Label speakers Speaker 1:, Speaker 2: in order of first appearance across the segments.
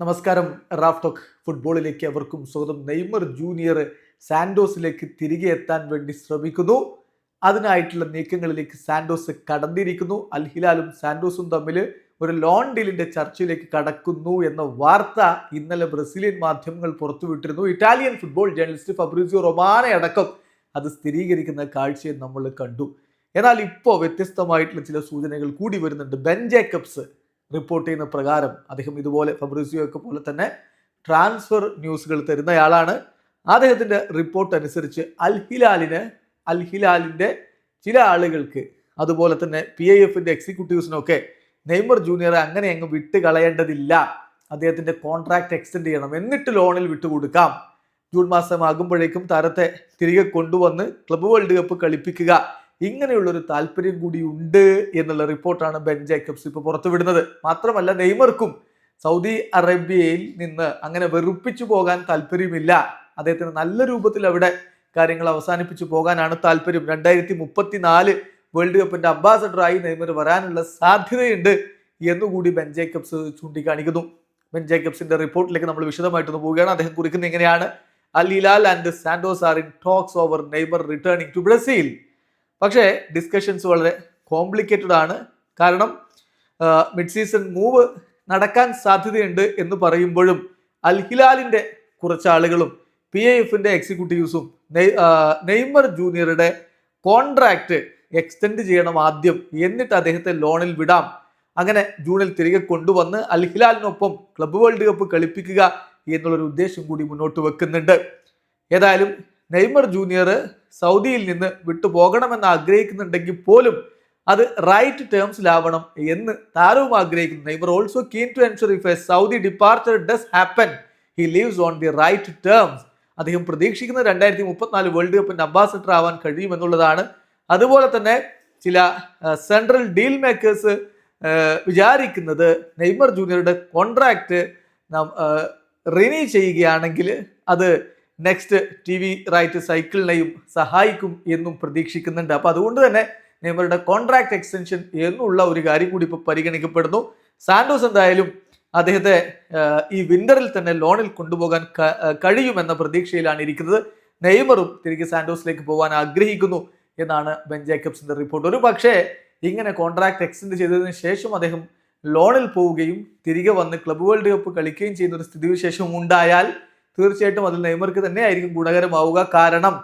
Speaker 1: നമസ്കാരം Raf talk ഫുട്ബോളിലേക്ക് അവർക്കും സ്വാഗതം. നെയ്മർ ജൂനിയർ സാൻഡോസിലേക്ക് തിരികെ എത്താൻ വേണ്ടി ശ്രമിക്കുന്നു. അതിനായിട്ടുള്ള നീക്കങ്ങളിലേക്ക് സാൻഡോസ് കടന്നിരിക്കുന്നു. അൽ ഹിലാലും സാൻഡോസും തമ്മിൽ ഒരു ലോൺ ഡീലിന്റെ ചർച്ചയിലേക്ക് കടക്കുന്നു എന്ന വാർത്ത ഇന്നലെ ബ്രസീലിയൻ മാധ്യമങ്ങൾ പുറത്തുവിട്ടിരുന്നു. Italian football journalist Fabrizio Romano അടക്കം അത് സ്ഥിരീകരിക്കുന്ന കാഴ്ചയെ നമ്മൾ കണ്ടു. എന്നാൽ ഇപ്പോൾ വ്യത്യസ്തമായിട്ടുള്ള ചില സൂചനകൾ കൂടി വരുന്നുണ്ട്. ബെൻ ജേക്കബ്സ് റിപ്പോർട്ട് ചെയ്യുന്ന പ്രകാരം അദ്ദേഹം ഇതുപോലെ ഫബ്രീസിയോ പോലെ തന്നെ ട്രാൻസ്ഫർ ന്യൂസുകൾ തരുന്നയാളാണ്. അദ്ദേഹത്തിന്റെ റിപ്പോർട്ട് അനുസരിച്ച് അൽ ഹിലാലിന് അൽ ഹിലാലിന്റെ ചില ആളുകൾക്ക് അതുപോലെ തന്നെ പി ഐ എഫിന്റെ എക്സിക്യൂട്ടീവ്സിനൊക്കെ നെയ്മർ ജൂനിയറെ അങ്ങനെ അങ്ങ് വിട്ട് കളയേണ്ടതില്ല അദ്ദേഹത്തിന്റെ കോൺട്രാക്ട് എക്സ്റ്റെൻഡ് ചെയ്യണം. എന്നിട്ട് ലോണിൽ വിട്ടുകൊടുക്കാം. ജൂൺ മാസമാകുമ്പോഴേക്കും താരത്തെ തിരികെ കൊണ്ടുവന്ന് ക്ലബ് വേൾഡ് കപ്പ് കളിപ്പിക്കുക. ഇങ്ങനെയുള്ളൊരു താല്പര്യം കൂടി ഉണ്ട് എന്നുള്ള റിപ്പോർട്ടാണ് ബെൻ ജേക്കബ്സ് ഇപ്പോൾ പുറത്തുവിടുന്നത്. മാത്രമല്ല നെയ്മർക്കും സൗദി അറേബ്യയിൽ നിന്ന് അങ്ങനെ വെറുപ്പിച്ചു പോകാൻ താല്പര്യമില്ല. അദ്ദേഹത്തിന് നല്ല രൂപത്തിൽ അവിടെ കാര്യങ്ങൾ അവസാനിപ്പിച്ചു പോകാനാണ് താല്പര്യം. രണ്ടായിരത്തി മുപ്പത്തിനാല് വേൾഡ് കപ്പിന്റെ അംബാസഡറായി നെയ്മർ വരാനുള്ള സാധ്യതയുണ്ട് എന്നുകൂടി ബെൻ ജേക്കബ്സ് ചൂണ്ടിക്കാണിക്കുന്നു. ബെൻ ജേക്കബ്സിന്റെ റിപ്പോർട്ടിലേക്ക് നമ്മൾ വിശദമായിട്ടൊന്ന് പോവുകയാണ്. അദ്ദേഹം കുറിക്കുന്നത് എങ്ങനെയാണ് Al Hilal and Santos are in talks over Neymar returning to Brazil. പക്ഷേ ഡിസ്കഷൻസ് വളരെ കോംപ്ലിക്കേറ്റഡ് ആണ്. കാരണം മിഡ് സീസൺ മൂവ് നടക്കാൻ സാധ്യതയുണ്ട് എന്ന് പറയുമ്പോഴും അൽ ഹിലാലിന്റെ കുറച്ച് ആളുകളും പി എ എഫിന്റെ എക്സിക്യൂട്ടീവ്സും നെയ്മർ ജൂനിയറുടെ കോൺട്രാക്റ്റ് എക്സ്റ്റെൻഡ് ചെയ്യണം ആദ്യം എന്നിട്ട് അദ്ദേഹത്തെ ലോണിൽ വിടാം. അങ്ങനെ ജൂണിൽ തിരികെ കൊണ്ടുവന്ന് അൽ ഹിലാലിനൊപ്പം ക്ലബ്ബ് വേൾഡ് കപ്പ് കളിപ്പിക്കുക എന്നുള്ളൊരു ഉദ്ദേശം കൂടി മുന്നോട്ട് വെക്കുന്നുണ്ട്. ഏതായാലും നെയ്മർ ജൂനിയർ സൗദിയിൽ നിന്ന് വിട്ടുപോകണമെന്ന് ആഗ്രഹിക്കുന്നുണ്ടെങ്കിൽ പോലും അത് റൈറ്റ് ടേംസിലാവണം എന്ന് താരവും ആഗ്രഹിക്കുന്നു. Neymar also keen to ensure if a Saudi departure does happen he leaves on the right terms അദ്ദേഹം പ്രതീക്ഷിക്കുന്ന രണ്ടായിരത്തി മുപ്പത്തിനാല് വേൾഡ് കപ്പിന്റെ അംബാസഡർ ആവാൻ കഴിയുമെന്നുള്ളതാണ്. അതുപോലെ തന്നെ ചില സെൻട്രൽ ഡീൽ മേക്കേഴ്സ് വിചാരിക്കുന്നത് നെയ്മർ ജൂനിയറുടെ കോൺട്രാക്ട് നാം റിനീ ചെയ്യുകയാണെങ്കിൽ അത് നെക്സ്റ്റ് ടി വി റൈറ്റ് സൈക്കിളിനെയും സഹായിക്കും എന്നും പ്രതീക്ഷിക്കുന്നുണ്ട്. അപ്പോൾ അതുകൊണ്ട് തന്നെ നെയ്മറുടെ കോൺട്രാക്ട് എക്സ്റ്റൻഷൻ എന്നുള്ള ഒരു കാര്യം കൂടി ഇപ്പോൾ പരിഗണിക്കപ്പെടുന്നു. സാന്റോസ് എന്തായാലും അദ്ദേഹത്തെ ഈ വിന്ററിൽ തന്നെ ലോണിൽ കൊണ്ടുപോകാൻ കഴിയുമെന്ന പ്രതീക്ഷയിലാണ് ഇരിക്കുന്നത്. നെയ്മറും തിരികെ സാന്റോസിലേക്ക് പോകാൻ ആഗ്രഹിക്കുന്നു എന്നാണ് ബെൻ ജേക്കബ്സിന്റെ റിപ്പോർട്ട് ഒരു പക്ഷേ ഇങ്ങനെ കോൺട്രാക്ട് എക്സ്റ്റെൻഡ് ചെയ്തതിന് ശേഷം അദ്ദേഹം ലോണിൽ പോവുകയും തിരികെ വന്ന് ക്ലബ് വേൾഡ് കപ്പ് കളിക്കുകയും ചെയ്യുന്ന ഒരു സ്ഥിതിവിശേഷം ഉണ്ടായാൽ തീർച്ചയായിട്ടും അതിൽ നെയ്മർക്ക് തന്നെ ആയിരിക്കും ഗുണകരമാവുക. കാരണം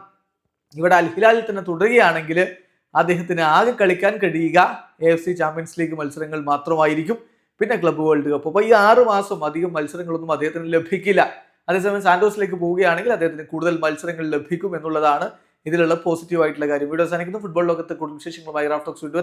Speaker 1: ഇവിടെ അൽഹിലാലിൽ തന്നെ തുടരുകയാണെങ്കിൽ അദ്ദേഹത്തിന് ആകെ കളിക്കാൻ കഴിയുക A F C champions league മത്സരങ്ങൾ മാത്രമായിരിക്കും. പിന്നെ ക്ലബ്ബ് വേൾഡ് കപ്പ് അപ്പോൾ ഈ ആറ് മാസം അധികം മത്സരങ്ങളൊന്നും അദ്ദേഹത്തിന് ലഭിക്കില്ല. അതേസമയം സാന്റോസിലേക്ക് പോവുകയാണെങ്കിൽ അദ്ദേഹത്തിന് കൂടുതൽ മത്സരങ്ങൾ ലഭിക്കും എന്നുള്ളതാണ് ഇതിലുള്ള പോസിറ്റീവ് ആയിട്ടുള്ള കാര്യം. വീഡിയോ അവസാനിക്കുന്നു. ഫുട്ബോൾ ലോകത്തെ കൂടുതൽ വിശേഷങ്ങളുമായി റാഫ്റ്റോക്സ് വീണ്ടും